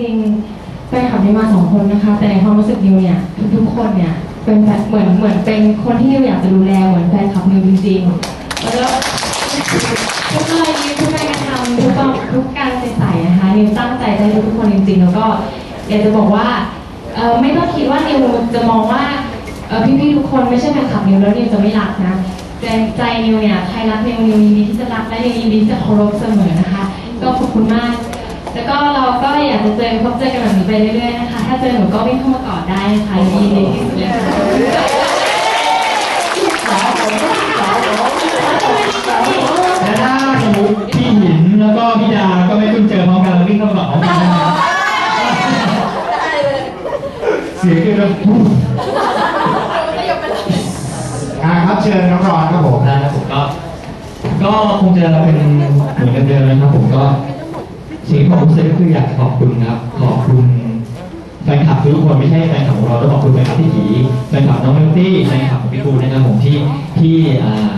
ริงๆแฟนคลับนิวมาสองคนนะคะ แต่ในความรู้สึกนิวเนี่ยทุกๆคนเนี่ยเป็นแฟนเหมือนเหมือนเป็นคนที่นิวอยากจะดูแลเหมือนแฟนคลับนิวจริงๆแล้วก็ทุกรอยยิ้มทุกการกระทำทุกความทุกการใส่ๆนะคะนิวตั้งใจจะให้ทุกคนจริงๆ แล้วก็อยากจะบอกว่าเออไม่ต้องคิดว่านิวจะมองว่าเออพี่ๆทุกคนไม่ใช่แฟนคลับนิวแล้วนิวจะไม่รักนะใจใจนิวเนี่ยใครรักนิวนิวยินดีที่จะรักและนิวยินดีที่จะเคารพเสมอนะคะ ก็ขอบคุณมาก ก็เราก็อยากจะเจอพบเจอกันแบบนี้ไปเรื่อยๆนะคะ ถ้าเจอหนูก็วิ่งเข้ามากอดได้นะคะยินดีที่สุดเลยค่ะและถ้าสมมติพี่หินแล้วก็พี่ดา ก็ไม่เพิ่งเจอพร้อมกันแล้ววิ่งเข้ามาพร้อมกันนะครับเสียงคือแบบปุ๊บอ่าครับเชิญน้องรอนครับผมนะครับผมก็ ก็คงจะเป็นเหมือนเดิมๆนะครับผมก็ สิ่งที่ผมรู้สึกก็คืออยากจะขอบคุณครับ ขอบคุณแฟนคลับทุกคนไม่ใช่แฟนคลับของเราต้องขอบคุณแฟนคลับพี่ผีแฟนคลับน้องเมลตี้แฟนคลับของพี่ปูนะครับผมที่ที่อ่า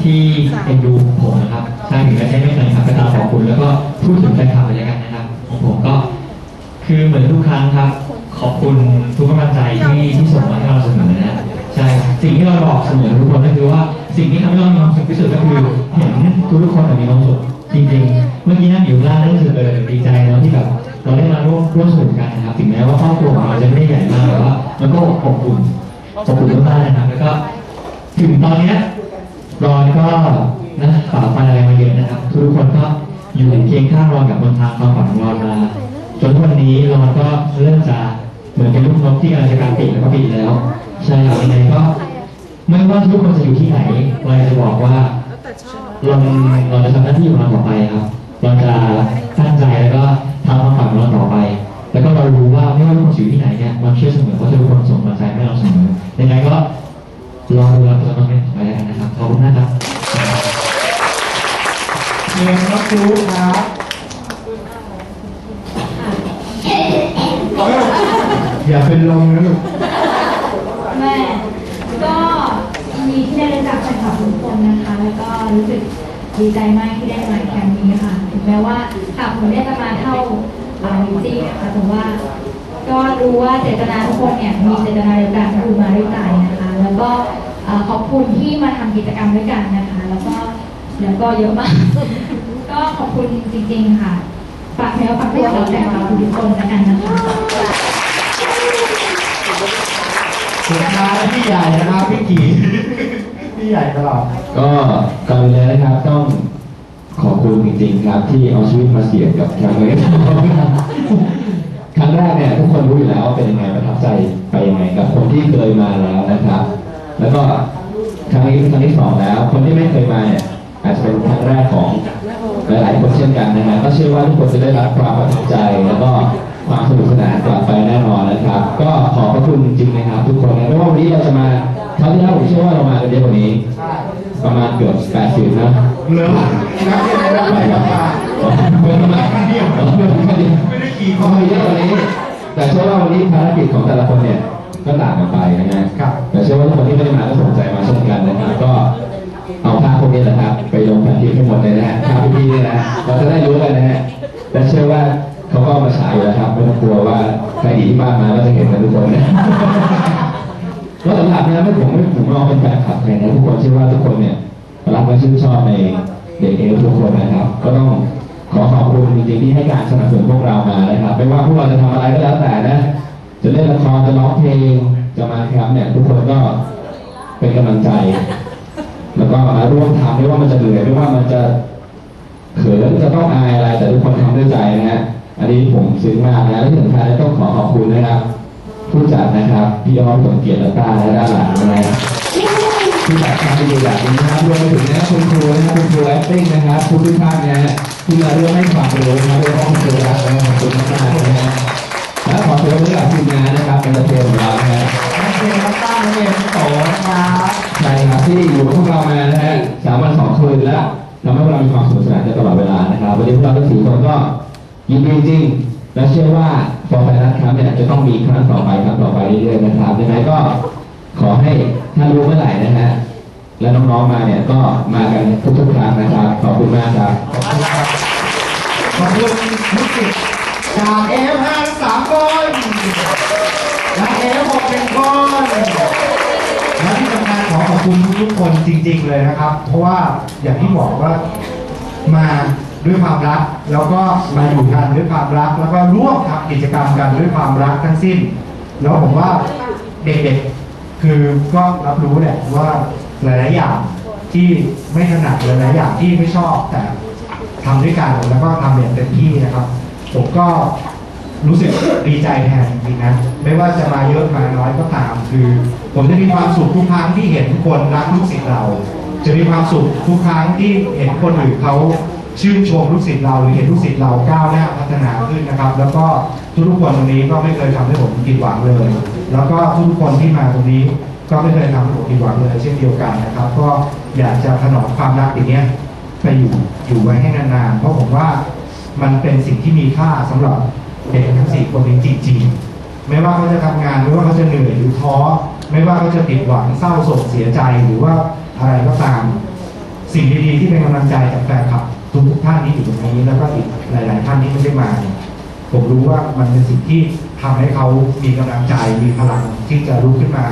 ที่เอ็นดูผมนะครับใช่ถึงแม้จะไม่แฟนคลับก็ตามขอบคุณแล้วก็พูดถึงแฟนคลับไปแล้วกันนะครับของผมก็ คือเหมือนทุกครั้งครับ ขอบคุณทุกกำลังใจที่ที่ส่งมาให้เราเสมอนะใช่สิ่งที่เราบอกเสมอทุกคนก็คือว่าสิ่งที่ทำให้เรามีความสุขที่สุดก็คือเห็นทุกๆคนมีความสุข จริงๆ เมื่อกี้นั่งอยู่ล่างรู้สึกเออดีใจเนาะที่แบบเราได้มาร่วมร่วมสนุกกันนะครับ ถึงแม้ว่าครอบครัวของเราจะไม่ได้ใหญ่มากแต่ว่ามันก็อบอุ่นอบอุ่นมากๆนะครับ แล้วก็ถึงตอนเนี้ยรอนก็นะฝ่าฟันอะไรมาเยอะนะครับ ทุกคนก็อยู่เคียงข้างรอนกับบนทางความฝันของรอนมาจนวันนี้รอนก็เริ่มจะเหมือนเป็นลูกนกที่กำลังจะการปีกแล้วก็บินแล้วใช่ครับยังไงก็ ไม่ว่าทุกคนจะอยู่ที่ไหนเราจะบอกว่า เราเราจะทำหน้าที่ของเราต่อไปครับ เราจะตั้งใจแล้วก็ทำความฝันของเราต่อไป แล้วก็เรารู้ว่าไม่ว่าทุกคนจะอยู่ที่ไหนเนี่ยเราเชื่อเสมอว่าทุกคนส่งกำลังใจให้เราเสมอยังไงก็รอดูรับตัวน้องเมย์ไปแล้วกันนะครับขอบคุณมากครับเชิญน้องครูครับอย่าเป็นลมนะลูก แม่ก็ยินดีที่ได้รู้จักแฟนคลับทุกค นนะคะ แล้วก็รู้สึกดีใจมากที่ได้มาแคมป์นี้ค่ะถึงแม้ว่าค่ะผมได้จะมาเท่าอาวิซี่นะคะแต่ว่า ก็รู้ว่าเจตนาทุกคนเนี่ยมีเจตนาเดียวกันคือมาด้วยใจนะคะ แล้วก็ขอบคุณที่มาทำกิจกรรมด้วยกันนะคะ แล้วก็แล้วก็เยอะมาก ก็ขอบคุณจริง ๆ ค่ะฝากเนื้อฝากตัวเราแต่เราทุกคนแล้วกันนะคะสุดท้ายพี่ใหญ่นะครับพี่กี พี่ใหญ่ตลอดก็ก่อนเลยนะครับต้องขอบคุณจริงๆครับที่เอาชีวิตมาเสี่ยงกับแคมเปญครั้งแรกเนี่ยทุกคนรู้อยู่แล้วว่าเป็นยังไงประทับใจไปยังไงกับคนที่เคยมาแล้วนะครับ แล้วก็ครั้งนี้เป็นครั้งที่สองแล้ว คนที่ไม่เคยมาเนี่ยอาจจะเป็นครั้งแรกของหลายๆคนเช่นกันนะฮะก็เชื่อว่าทุกคนจะได้รับความประทับใจแล้วก็ความสนุกสนานกลับไปแน่นอนนะครับ ก็ขอบพระคุณจริงๆนะครับ ทุกคนนะไม่ว่าวันนี้เราจะมาาวที่แล้วผมเชื่อว่าเรามากันเยอะกว่านี้ ประมาณเกือบ80นะเหลือนักเรียนนักเรียนมาเพื่อนมาคนเดียวเพื่อนคนเดียวไม่ได้ขี่คเขาอมาเยอะกว่านี้ แต่เชื่อว่าวันนี้ภารกิจของแต่ละคนเนี่ยก็ต่างกันไปนะฮะครับแต่เชื่อว่าทุกคนที่ไม่ได้มา ขับนะไม่ผมไม่ผมมองเป็นแฟนคลับใครนะทุกคนเชื่อว่าทุกคนเนี่ยรักและชื่นชอบในเด็กเอลทุกคนนะครับ ก็ต้องขอขอบคุณจริงๆที่ให้การสนับสนุนพวกเรามานะครับ ไม่ว่าพวกเราจะทำอะไรก็แล้วแต่นะ จะเล่นละครจะร้องเพลงจะมาแคมป์เนี่ยทุกคนก็เป็นกำลังใจ แล้วก็มาร่วมทำไม่ว่ามันจะเหนื่อยไม่ว่ามันจะเขินจะต้องอายอะไรแต่ทุกคนทำด้วยใจนะฮะอันนี้ผมซึ้งมากนะและที่สำคัญต้องขอขอบคุณ นะครับ พี่อ้อมสมเกียรติและต้าและด้านหลังนะครับที่จัดทำดีแบบนี้นะครับรวมไปถึงนะคุณครูนะครับคุณครู acting นะครับทุกทุกท่านนะฮะที่มาร่วมให้ความรู้นะครับร่วมห้องครูรักนะครับขอบคุณมากๆนะฮะและขอเชิญผู้กับทีมงานนะครับเป็นประเทศของเรานะฮะนักเรียนนักตั้งนักเรียนโตนะครับใช่ครับที่อยู่กับพวกเรามานะฮะสามวันสองคืนแล้วทำให้พวกเรามีความสนุกสนานตลอดเวลานะครับวันนี้พวกเราทั้งสี่คนก็ยินดีจริง และเชื่อว่าฟอร์แฟนครับเนี่ยจะต้องมีครั้งต่อไปครับต่อไปเรื่อยๆนะครับยังไงก็ขอให้ถ้ารู้เมื่อไหร่นะฮะและน้องๆมาเนี่ยก็มากันทุกๆครั้งนะครับ ขอบคุณมากครับ ขอบคุณครับขอบคุณลูกศิษย์จากเอฟห้าสามคนและเอฟหกหนึ่งคนและที่สำคัญขอขอบคุณทุกๆคนจริง ๆ เลยนะครับ เพราะว่าอย่างที่บอกว่ามา ด้วยความรัก แล้วก็มาอยู่กันด้วยความรัก แล้วก็ร่วมทำกิจกรรมกันด้วยความรักทั้งสิ้น แล้วผมว่าเด็กๆ คือก็รับรู้แหละว่าหลายๆอย่างที่ไม่ถนัดหลายๆอย่างที่ไม่ชอบแต่ทำด้วยกันแล้วก็ทำอย่างเต็มที่นะครับ ผมก็รู้สึกดีใจแทนจริงๆนะไม่ว่าจะมาเยอะมาน้อยก็ตาม คือ ผมจะมีความสุขทุกครั้งที่เห็นคนรักลูกศิษย์เรา จะมีความสุขทุกครั้งที่เห็นคนอื่นเขา ชื่นชมลูกศิษย์เราหรือเห็นลูกศิษย์เราก้าวหน้าพัฒนาขึ้นนะครับ แล้วก็ทุกๆคนตรงนี้ก็ไม่เคยทำให้ผมผิดหวังเลย แล้วก็ทุกๆคนที่มาตรงนี้ก็ไม่เคยทำให้ผมผิดหวังเลย เช่นเดียวกันนะครับ ก็อยากจะถนอมความรักอย่างเนี้ยไปอยู่อยู่ไว้ให้นานๆเพราะผมว่ามันเป็นสิ่งที่มีค่าสำหรับเด็กทั้งสี่คนนี้จริงๆ ไม่ว่าเขาจะทำงานไม่ว่าเขาจะเหนื่อยหรือท้อไม่ว่าเขาจะผิดหวังเศร้าโศกเสียใจหรือว่าอะไรก็ตาม สิ่งดีๆที่เป็นกำลังใจจากแฟนคลับ ท่านที่อยู่ตรงนี้แล้วก็อีกหลาย ๆ ท่านที่ไม่ได้มาเนี่ยผมรู้ว่ามันเป็นสิ่งที่ทำให้เขามีกำลังใจมีพลังที่จะลุกขึ้นมา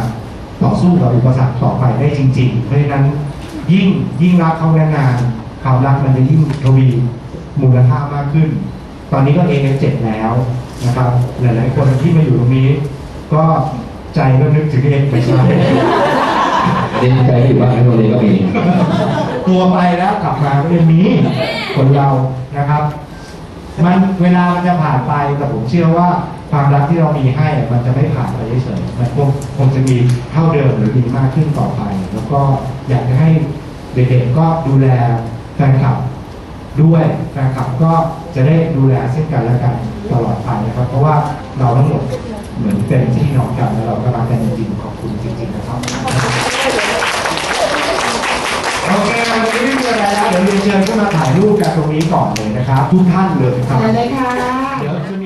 ต่อสู้กับอุปสรรคต่อไปได้จริง ๆ เพราะฉะนั้นยิ่งยิ่งรักเขานานความรักมันจะยิ่งทวีมูลค่ามากขึ้น ตอนนี้ก็เอเจ็ดแล้วนะครับ หลาย ๆ คนที่มาอยู่ตรงนี้ ก็ใจก็นึกถึงเองไม่ใช่เรียนใจอยู่บ้างในโรงเรียก็มี ตัวไปแล้วกลับมาก็ยังมีคนเรานะครับ มันเวลามันจะผ่านไปแต่ผมเชื่อว่าความรักที่เรามีให้มันจะไม่ผ่านไปเฉยๆมันคงคงจะมีเท่าเดิมหรือมีมากขึ้นต่อไป แล้วก็อยากจะให้เด็กๆก็ดูแลแฟนคลับด้วยแฟนคลับก็จะได้ดูแลซึ่งกันและกันตลอดไปนะครับ เพราะว่าเราทั้งหมดเหมือนเป็นพี่น้องกันแล้วเราก็รักกันจริงๆขอบคุณจริงๆนะครับ แล้วเดี๋ยวเรียนเชิญขึ้นมาถ่ายรูปกันตรงนี้ก่อนเลยนะครับทุกท่านเลยครับเชิญเลยค่ะ เดี๋ยวจะมี